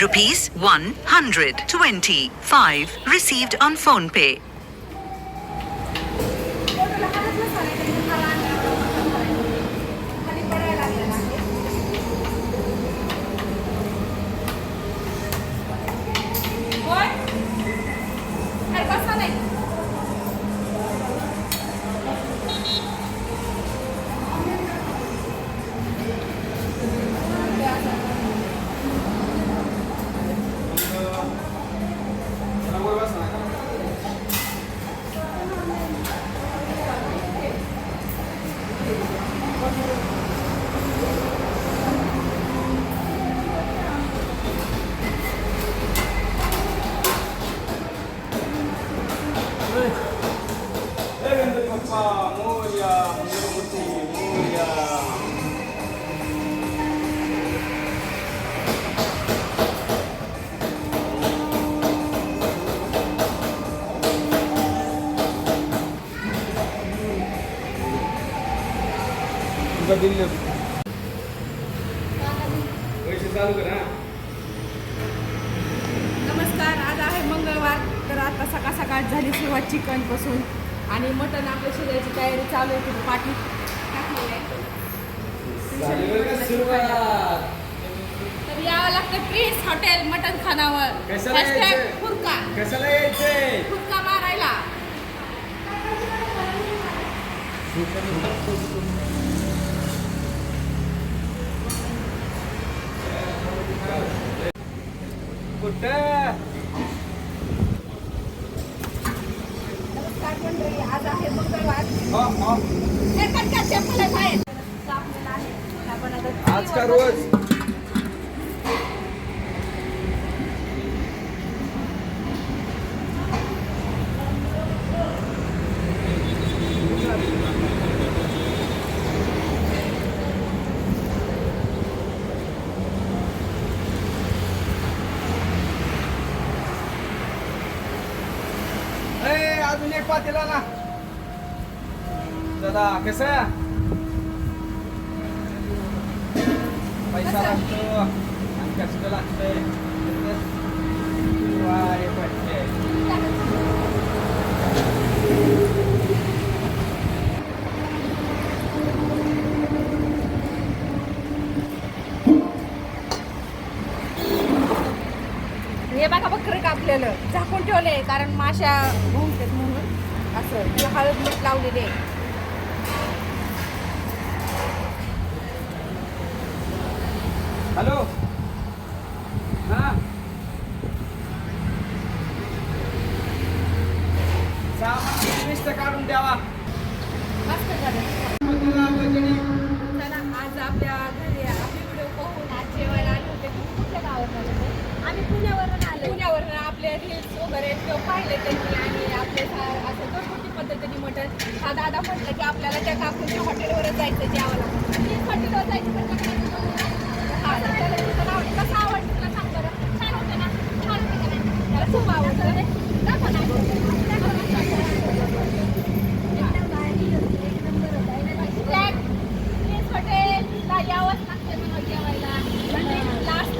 Rupees 125 received on phone pay. तुझा दिल्ली पैसे चालू कर नमस्कार आज आहे मंगळवार तर आता सकाळ सकाळ झाली सुरुवात चिकनपासून आणि मटण आपल्या शिजायची तयारी चालू आहे तुम्ही पाठी. तर यावं लागतं प्लीज हॉटेल मटण खानावर? फुरका. कशाला यायचंय? फुरका मारायला कुठं नमस्कार मंडळी आज आहे मंगळवार हा, हा. हे कटका चप्पल आहे बाहेर. तर आपल्याला आहे. आज का चुलीवर रोज? अजून एक पातेला ना. दादा कस? पैसा लागतो. आणि कष्ट लागतंय. कापलेलं झाकून ठेवले कारण माशा भुंकतात म्हणून. असं त्याला हळद मीठ लावलेले. हॅलो? हा? काढून द्यावा. मस्त झालं. चला आज आपल्या पाहिले त्यांनी आणि आपले असं असं घरगुती पद्धतीने मटण हा दादा म्हटलं की आपल्याला त्या काकूच्या हॉटेलवरच जायचं जेवायला. म्हणजे प्लीज हॉटेलवर जायचं म्हणजे म्हटलं हा त्याला तुझं कसं आवडतं तुला सांग बरं? छान होतं ना? छान होतं का नाही? त्याला खूप आवडतं दाखव ना. यावंच लागतं जेवायला. म्हणजे लास्ट